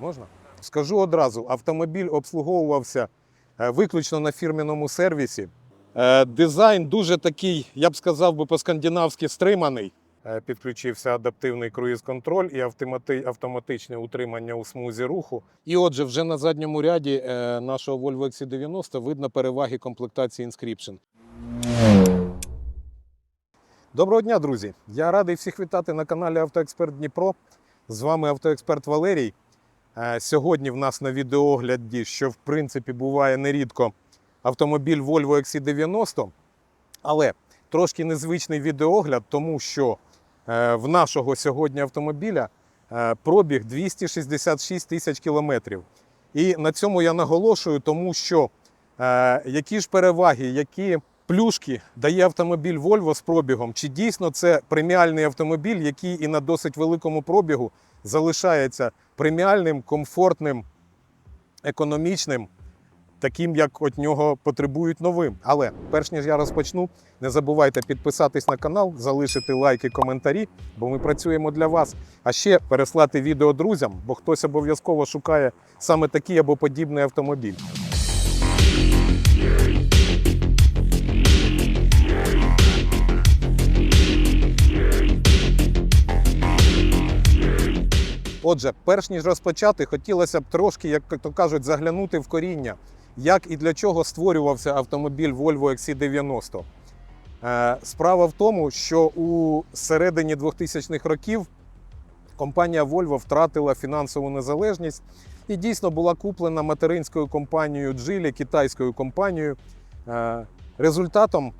Можна? Скажу одразу: автомобіль обслуговувався е, виключно на фірменому сервісі. Е, Дизайн дуже такий, я б сказав би, по-скандинавськи стриманий. Е, Підключився адаптивний круїз-контроль і автоматичне утримання у смузі руху. І отже, вже на задньому ряді нашого Volvo XC90 видно переваги комплектації Inscription. Доброго дня, друзі! Я радий всіх вітати на каналі Автоексперт Дніпро. З вами автоексперт Валерій. Е, Сьогодні в нас на відеогляді, що в принципі буває нерідко, автомобіль Volvo XC90. Але трошки незвичний відеогляд, тому що е, в нашого сьогодні автомобіля е, пробіг 266 тисяч кілометрів. І на цьому я наголошую, тому що які ж переваги, які плюшки дає автомобіль Volvo з пробігом, чи дійсно це преміальний автомобіль, який і на досить великому пробігу залишається преміальним, комфортним, економічним, таким, як від нього потребують новим. Але перш ніж я розпочну, не забувайте підписатись на канал, залишити лайки, коментарі, бо ми працюємо для вас. А ще переслати відео друзям, бо хтось обов'язково шукає саме такий або подібний автомобіль. Отже, перш ніж розпочати, хотілося б трошки, як то кажуть, заглянути в коріння, як і для чого створювався автомобіль Volvo XC90. Е, Справа в тому, що у середині 2000-х років компанія Volvo втратила фінансову незалежність і дійсно була куплена материнською компанією Geely, китайською компанією. Е, Результатом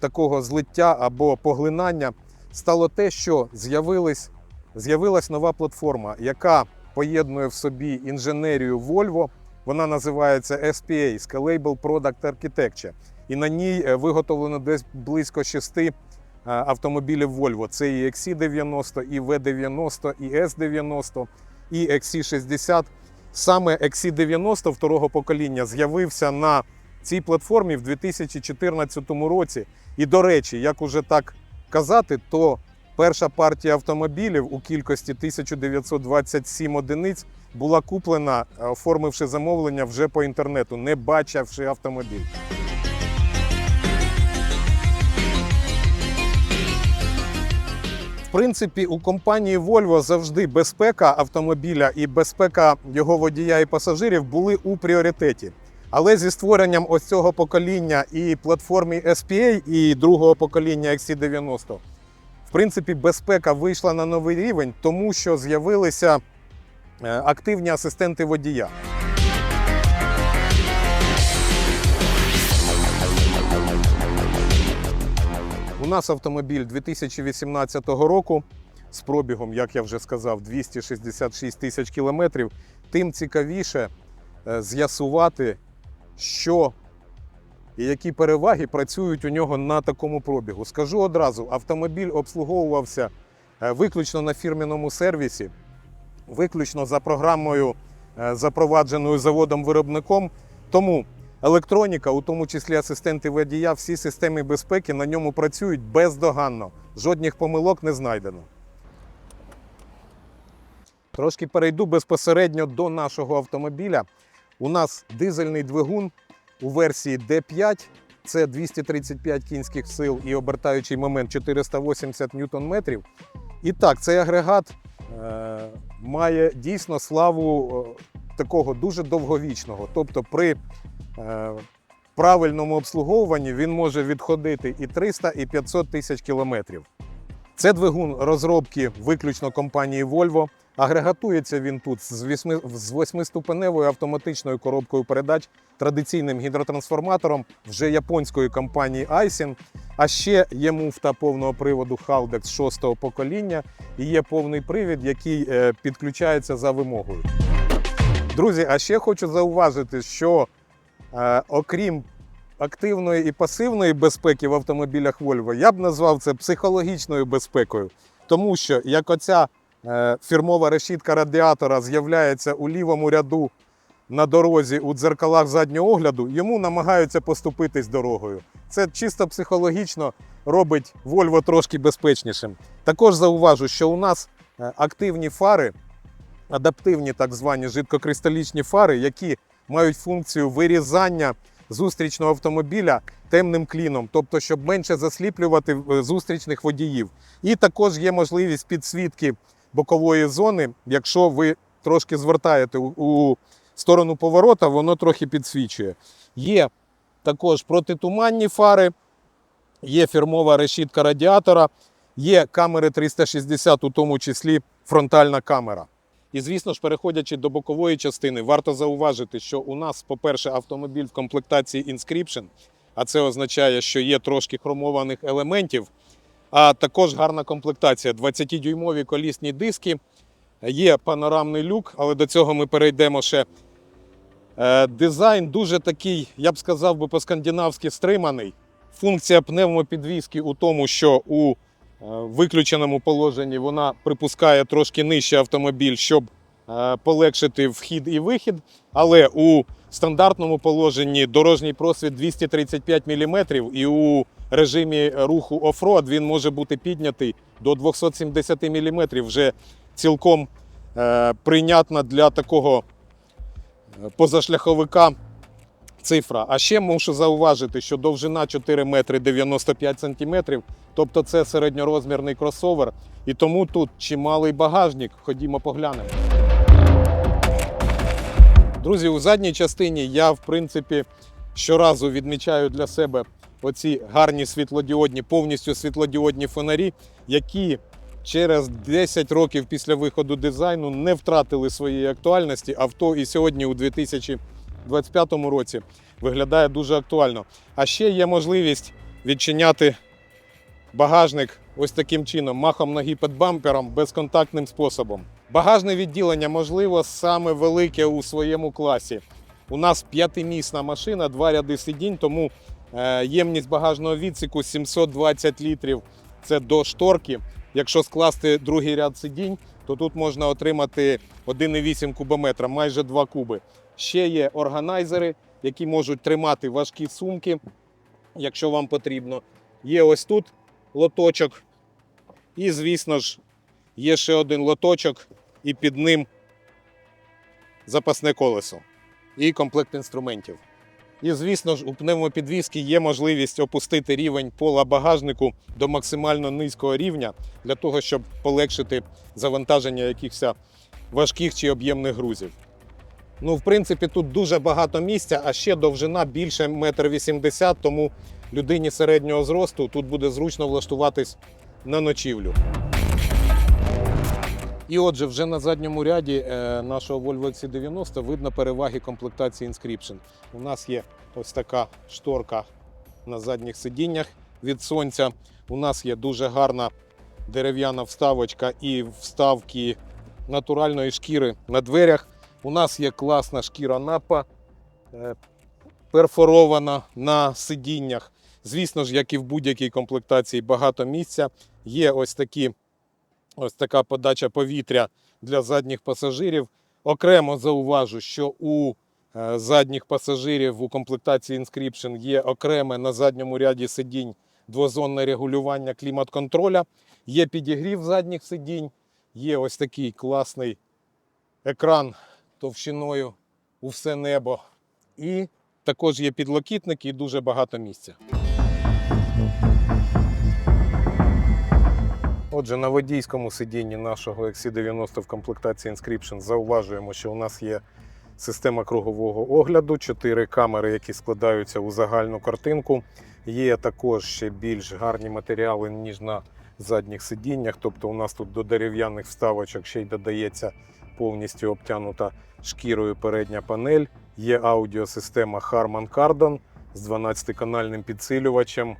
такого злиття або поглинання стало те, що з'явились з'явилась нова платформа, яка поєднує в собі інженерію Volvo. Вона називається SPA Scalable Product Architecture. І на ній е, виготовлено десь близько шести е, автомобілів Volvo. Це і XC90, і V90, і S90, і XC60. Саме XC90 второго покоління з'явився на цій платформі в 2014 році. І, до речі, як уже так казати, то Перша партія автомобілів у кількості 1927 одиниць була куплена, е, оформивши замовлення вже по інтернету, не бачивши автомобіль. В принципі, у компанії Volvo завжди безпека автомобіля і безпека його водія і пасажирів були у пріоритеті. Але зі створенням ось цього покоління і платформи SPA, і другого покоління XC90 принципі, безпека вийшла на новий рівень, тому що з'явилися е, активні асистенти водія. У нас автомобіль 2018 року з пробігом, як я вже сказав, 266 тисяч кілометрів. Тим цікавіше е, з'ясувати, що і які переваги працюють у нього на такому пробігу. Скажу одразу: автомобіль обслуговувався е, виключно на фірменому сервісі, виключно за програмою, е, запровадженою заводом-виробником. Тому електроніка, у тому числі асистенти водія, всі системи безпеки на ньому працюють бездоганно. Жодних помилок не знайдено. Трошки перейду безпосередньо до нашого автомобіля. У нас дизельний двигун у версії D5. Це 235 кінських сил і обертаючий момент 480 ньютон-метрів. І так, цей агрегат е, має дійсно славу е, такого дуже довговічного. Тобто, при е, правильному обслуговуванні він може відходити і 300, і 500 тисяч кілометрів. Це двигун розробки виключно компанії Volvo. Агрегатується він тут з восьми- з восьмиступеневою автоматичною коробкою передач, традиційним гідротрансформатором вже японської компанії Aisin. А ще є муфта повного приводу Haldex 6 покоління і є повний привід, який е, підключається за вимогою. Друзі, а ще хочу зауважити, що е, окрім активної і пасивної безпеки в автомобілях Volvo, я б назвав це психологічною безпекою. Тому що як оця фірмова решітка радіатора з'являється у лівому ряду на дорозі у дзеркалах заднього огляду, йому намагаються поступитись дорогою. Це чисто психологічно робить Volvo трошки безпечнішим. Також зауважу, що у нас е, активні фари адаптивні так звані жидкокристалічні фари, які мають функцію вирізання зустрічного автомобіля темним кліном, тобто, щоб менше засліплювати е, зустрічних водіїв. І також є можливість підсвітки бокової зони, якщо ви трошки звертаєте у, сторону поворота, воно трохи підсвічує. Є також протитуманні фари, є фірмова решітка радіатора, є камери 360, у тому числі фронтальна камера. І, звісно ж, переходячи до бокової частини, варто зауважити, що у нас, по-перше, автомобіль в комплектації Inscription, а це означає, що є трошки хромованих елементів, а також гарна комплектація. 20-дюймові колісні диски, є панорамний люк, але до цього ми перейдемо ще. Е, Дизайн дуже такий, я б сказав би, по-скандинавськи стриманий. Функція пневмопідвізки у тому, що у е, виключеному положенні вона припускає трошки нижче автомобіль, щоб е, полегшити вхід і вихід. Але у стандартному положенні дорожній просвіт 235 мм, і у режимі руху оффроад він може бути піднятий до 270 мм. Вже цілком е, прийнятна для такого е, позашляховика цифра. А ще мушу зауважити, що довжина 4 метри 95 сантиметрів, тобто це середньорозмірний кросовер, і тому тут чималий багажник. Ходімо поглянемо. Друзі, у задній частині я, в принципі, щоразу відмічаю для себе оці гарні світлодіодні, повністю світлодіодні фонарі, які через 10 років після виходу дизайну не втратили своєї актуальності. Авто і сьогодні, у 2025 році, виглядає дуже актуально. А ще є можливість відчиняти багажник ось таким чином, махом ноги під бампером, безконтактним способом. Багажне відділення можливо саме велике у своєму класі. У нас п'ятимісна машина, два ряди сидінь, тому ємність багажного відсіку 720 літрів. Це до шторки. Якщо скласти другий ряд сидінь, то тут можна отримати 1,8 кубометра, майже 2 куби. Ще є органайзери, які можуть тримати важкі сумки, якщо вам потрібно. Є ось тут лоточок. І, звісно ж, є ще один лоточок, і під ним запасне колесо і комплект інструментів. І, звісно ж, у пневмопідвізки є можливість опустити рівень пола багажнику до максимально низького рівня для того, щоб полегшити завантаження якихось важких чи об'ємних грузів. Ну, в принципі, тут дуже багато місця, а ще довжина більше 1,80 м, тому людині середнього зросту тут буде зручно влаштуватись на ночівлю. І отже, вже на задньому ряді е, нашого Volvo XC90 видно переваги комплектації Inscription. У нас є ось така шторка на задніх сидіннях від сонця. У нас є дуже гарна дерев'яна вставочка і вставки натуральної шкіри на дверях. У нас є класна шкіра напа, е, перфорована на сидіннях. Звісно ж, як і в будь-якій комплектації, багато місця. Є ось такі ось така подача повітря для задніх пасажирів. Окремо зауважу, що у е, задніх пасажирів у комплектації Inscription є окреме на задньому ряді сидінь двозонне регулювання клімат-контроля. Є підігрів задніх сидінь, є ось такий класний екран товщиною у все небо. І також є підлокітники і дуже багато місця. Отже, на водійському сидінні нашого XC90 в комплектації Inscription зауважуємо, що у нас є система кругового огляду, чотири камери, які складаються у загальну картинку. Є також ще більш гарні матеріали, ніж на задніх сидіннях. Тобто у нас тут до дерев'яних вставочок ще й додається повністю обтянута шкірою передня панель. Є аудіосистема Harman Kardon з 12-канальним підсилювачем,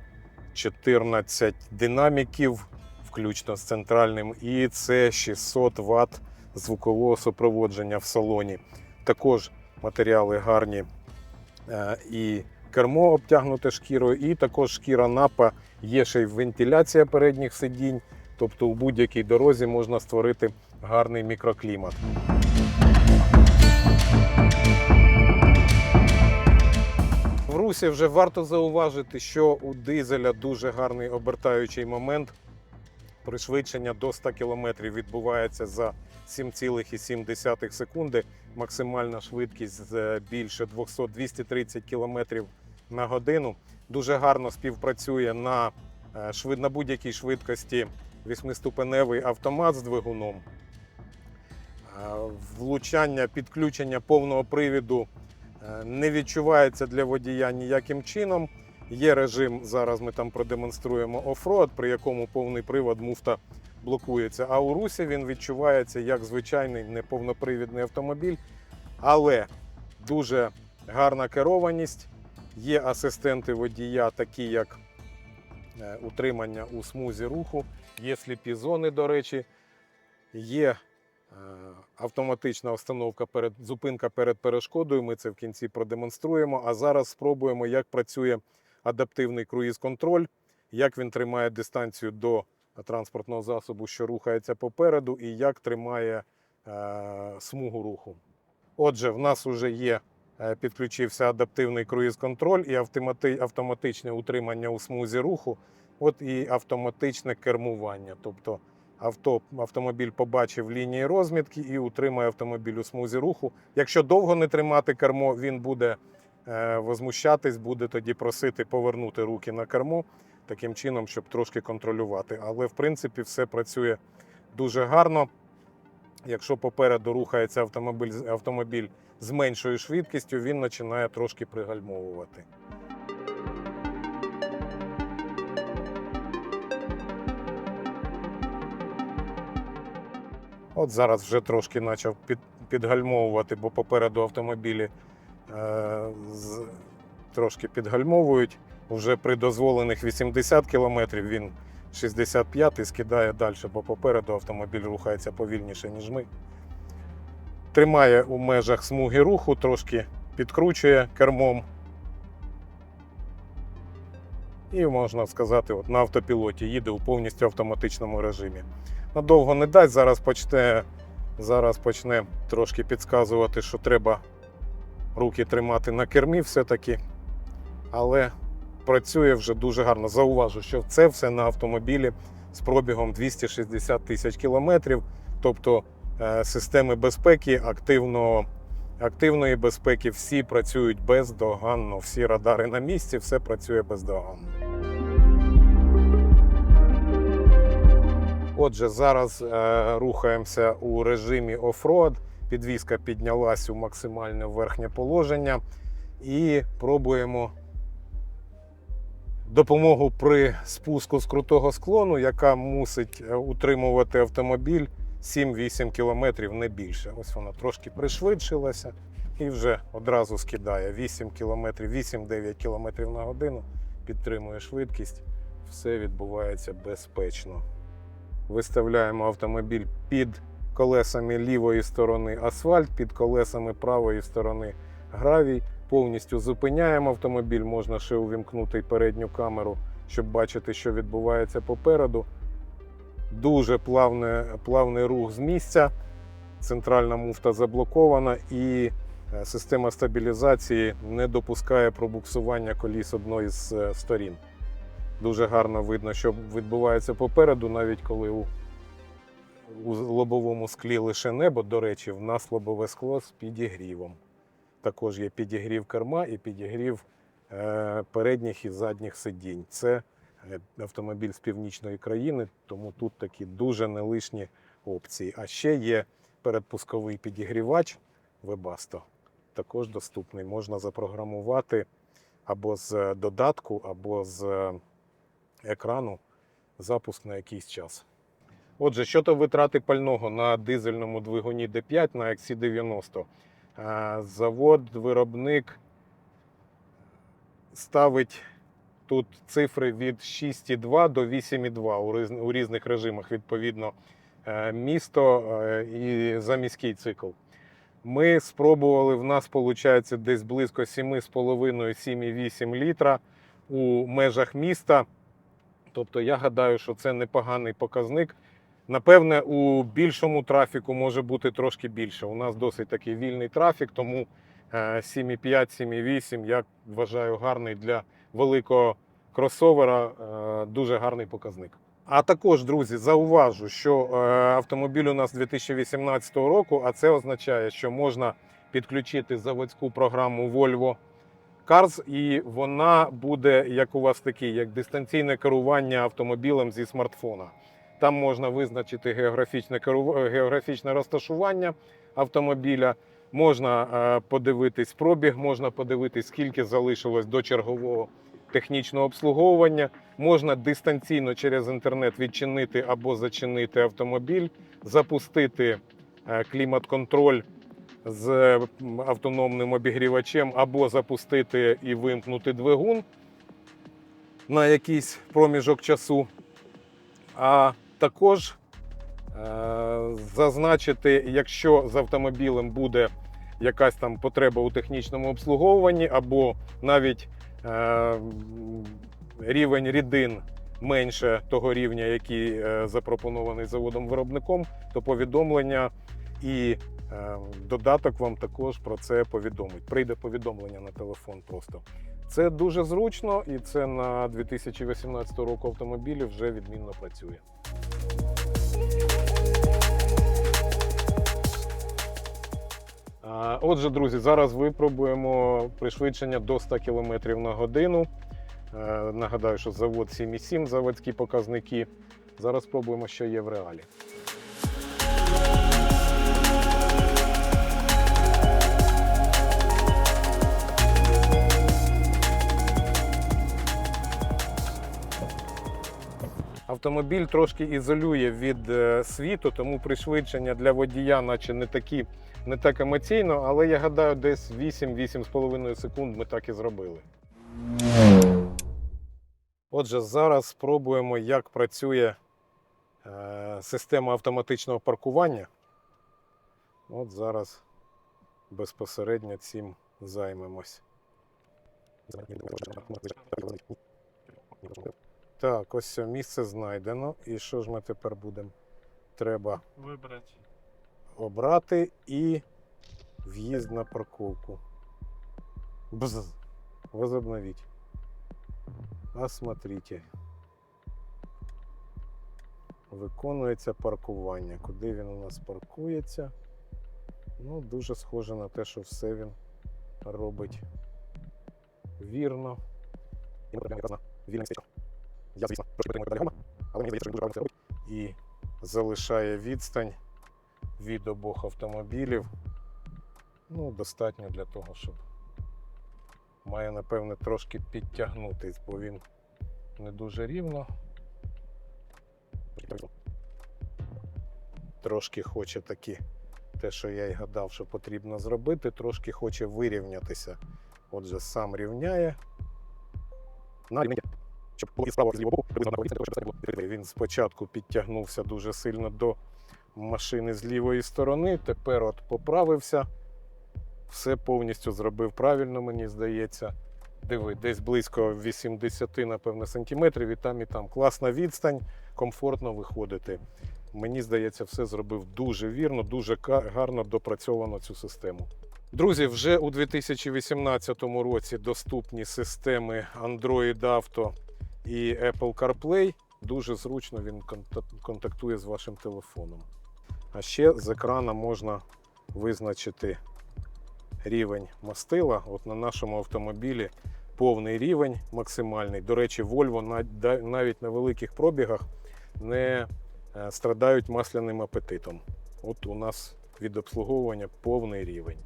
14 динаміків, включно з центральним, і це 600 Вт звукового супроводження в салоні. Також матеріали гарні е, і кермо обтягнуте шкірою, і також шкіра напа, є ще й вентиляція передніх сидінь. Тобто у будь-якій дорозі можна створити гарний мікроклімат. В русі вже варто зауважити, що у дизеля дуже гарний обертаючий момент. Пришвидшення до 100 км відбувається за 7,7 секунди. Максимальна швидкість з більше 200-230 км на годину. Дуже гарно співпрацює на, е, на будь-якій швидкості восьмиступеневий автомат з двигуном. Е, Влучання, підключення повного привіду е, не відчувається для водія ніяким чином. Є режим, зараз ми там продемонструємо оффроад, при якому повний привод муфта блокується. А у русі він відчувається як звичайний неповнопривідний автомобіль, але дуже гарна керованість. Є асистенти водія, такі як е, утримання у смузі руху, є сліпі зони, до речі, є е, автоматична установка перед зупинка перед перешкодою. Ми це в кінці продемонструємо. А зараз спробуємо, як працює адаптивний круїз-контроль, як він тримає дистанцію до транспортного засобу, що рухається попереду, і як тримає е, смугу руху. Отже, в нас вже є е, підключився адаптивний круїз-контроль і автомати, автоматичне утримання у смузі руху, от і автоматичне кермування. Тобто авто, автомобіль побачив лінії розмітки і утримує автомобіль у смузі руху. Якщо довго не тримати кермо, він буде возмущатись, буде тоді просити повернути руки на кермо таким чином, щоб трошки контролювати. Але в принципі все працює дуже гарно. Якщо попереду рухається автомобіль, автомобіль з меншою швидкістю, він починає трошки пригальмовувати. От зараз вже трошки почав під, підгальмовувати, бо попереду автомобілі е, трошки підгальмовують. Вже при дозволених 80 км він 65 і скидає далі, бо попереду автомобіль рухається повільніше, ніж ми. Тримає у межах смуги руху, трошки підкручує кермом. І можна сказати, от на автопілоті їде у повністю автоматичному режимі. Надовго не дасть, зараз почне, зараз почне трошки підказувати, що треба руки тримати на кермі все-таки. Але працює вже дуже гарно. Зауважу, що це все на автомобілі з пробігом 260 тисяч кілометрів. Тобто е, системи безпеки, активно, активної безпеки, всі працюють бездоганно, всі радари на місці, все працює бездоганно. Отже, зараз е, рухаємося у режимі оффроад. Підвізка піднялась у максимальне верхнє положення і пробуємо допомогу при спуску з крутого склону, яка мусить е, утримувати автомобіль 7-8 км, не більше. Ось вона трошки пришвидшилася і вже одразу скидає 8 км, 8-9 км на годину, підтримує швидкість. Все відбувається безпечно. Виставляємо автомобіль під колесами лівої сторони асфальт, під колесами правої сторони гравій. Повністю зупиняємо автомобіль, можна ще увімкнути передню камеру, щоб бачити, що відбувається попереду. Дуже плавне, плавний рух з місця. Центральна муфта заблокована і е, система стабілізації не допускає пробуксування коліс одної з е, сторін. Дуже гарно видно, що відбувається попереду, навіть коли у, у лобовому склі лише небо. До речі, в нас лобове скло з підігрівом. Також є підігрів керма і підігрів е, передніх і задніх сидінь. Це е, автомобіль з північної країни, тому тут такі дуже нелишні опції. А ще є передпусковий підігрівач Webasto. Також доступний. Можна запрограмувати або з додатку, або з екрану запуск на якийсь час. Отже, щодо витрати пального на дизельному двигуні D5 на XC90. Е, Завод, виробник ставить тут цифри від 6,2 до 8,2 у різних режимах, відповідно, е, місто е, і заміський цикл. Ми спробували, в нас виходить десь близько 7,5-7,8 літра у межах міста. Тобто я гадаю, що це непоганий показник. Напевне, у більшому трафіку може бути трошки більше. У нас досить такий вільний трафік, тому е, 7,5-7,8 я вважаю гарний для великого кросовера, е, дуже гарний показник. А також, друзі, зауважу, що е, автомобіль у нас 2018 року, а це означає, що можна підключити заводську програму Volvo Cars, і вона буде як у вас такий, як дистанційне керування автомобілем зі смартфона. Там можна визначити географічне е, географічне розташування автомобіля. Можна е, подивитись пробіг, можна подивитись, скільки залишилось до чергового технічного обслуговування. Можна дистанційно через інтернет відчинити або зачинити автомобіль, запустити е, клімат-контроль з автономним обігрівачем, або запустити і вимкнути двигун на якийсь проміжок часу. А також е, зазначити, якщо з автомобілем буде якась там потреба у технічному обслуговуванні, або навіть е, рівень рідин менше того рівня, який е, запропонований заводом-виробником, то повідомлення і додаток вам також про це повідомить. Прийде повідомлення на телефон просто. Це дуже зручно, і це на 2018 року автомобілі вже відмінно працює. Отже, друзі, зараз випробуємо пришвидшення до 100 км на годину. Е, Нагадаю, що завод 7,7, заводські показники. Зараз спробуємо, що є в реалі. Автомобіль трошки ізолює від е, світу, тому пришвидшення для водія, наче не такі, не так емоційно, але я гадаю, десь 8-8,5 секунд ми так і зробили. Отже, зараз спробуємо, як працює е, система автоматичного паркування. От зараз безпосередньо цим займемось. Так, ось це місце знайдено. І що ж ми тепер будемо? Треба Вибрати. обрати і в'їзд на парковку. Бз. Возобновить. Осмотрите. Виконується паркування. Куди він у нас паркується? Ну, дуже схоже на те, що все він робить вірно. Вільне містечко. Я, звісно, трошки притримую педалі гальма, але мені здається, що він дуже гарно це робить. І залишає відстань від обох автомобілів. Ну, достатньо для того, щоб має, напевне, трошки підтягнутись, бо він не дуже рівно. Трошки хоче таки те, що я й гадав, що потрібно зробити, трошки хоче вирівнятися. Отже, сам рівняє. На рівні, щоб було і справа, з лівого боку, приблизно однаково щоб все було. Він спочатку підтягнувся дуже сильно до машини з лівої сторони. Тепер от поправився. Все повністю зробив правильно, мені здається. Диви, десь близько 80, напевно, сантиметрів, і там, і там. Класна відстань, комфортно виходити. Мені здається, все зробив дуже вірно, дуже гарно допрацьовано цю систему. Друзі, вже у 2018 році доступні системи Android Auto і Apple CarPlay. Дуже зручно він контактує з вашим телефоном. А ще з екрана можна визначити рівень мастила. От на нашому автомобілі повний рівень максимальний. До речі, Volvo навіть на великих пробігах не е, страдають масляним апетитом. От у нас від обслуговування повний рівень.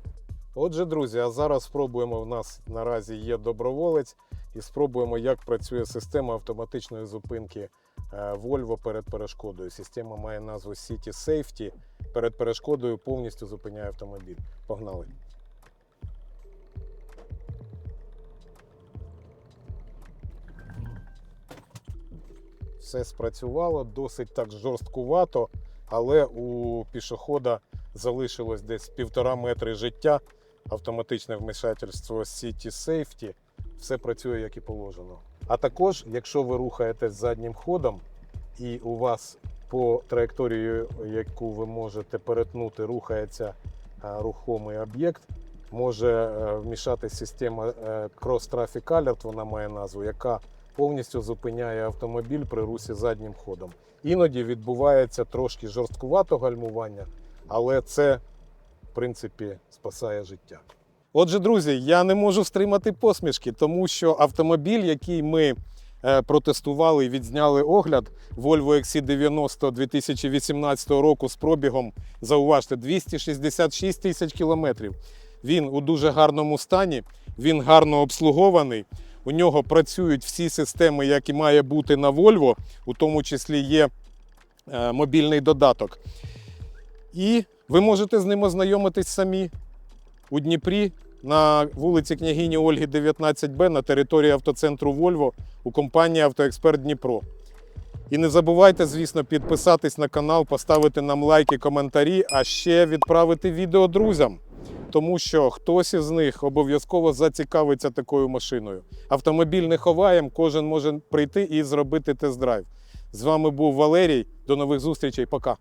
Отже, друзі, а зараз спробуємо. У нас наразі є доброволець, і спробуємо, як працює система автоматичної зупинки е, Volvo перед перешкодою. Система має назву City Safety. Перед перешкодою повністю зупиняє автомобіль. Погнали. Все спрацювало досить так жорсткувато, але у пішохода залишилось десь півтора метри життя. Автоматичне вмішательство City Safety. Все працює як і положено. А також, якщо ви рухаєтесь заднім ходом і у вас по траєкторії, яку ви можете перетнути, рухається е, рухомий об'єкт, може е, вмішати система Cross Traffic Alert, вона має назву, яка повністю зупиняє автомобіль при русі заднім ходом. Іноді відбувається трошки жорсткувато гальмування, але це, в принципі, спасає життя. Отже, друзі, я не можу стримати посмішки, тому що автомобіль, який ми е, протестували і відзняли огляд, Volvo XC90 2018 року з пробігом, зауважте, 266 тисяч кілометрів. Він у дуже гарному стані, він гарно обслугований. У нього працюють всі системи, які має бути на Volvo, у тому числі є е, мобільний додаток. І ви можете з ним ознайомитись самі у Дніпрі на вулиці княгині Ольги 19Б на території автоцентру Volvo у компанії Автоексперт Дніпро. І не забувайте, звісно, підписатись на канал, поставити нам лайки, коментарі, а ще відправити відео друзям. Тому що хтось із них обов'язково зацікавиться такою машиною. Автомобіль не ховаємо, кожен може прийти і зробити тест-драйв. З вами був Валерій. До нових зустрічей. Пока.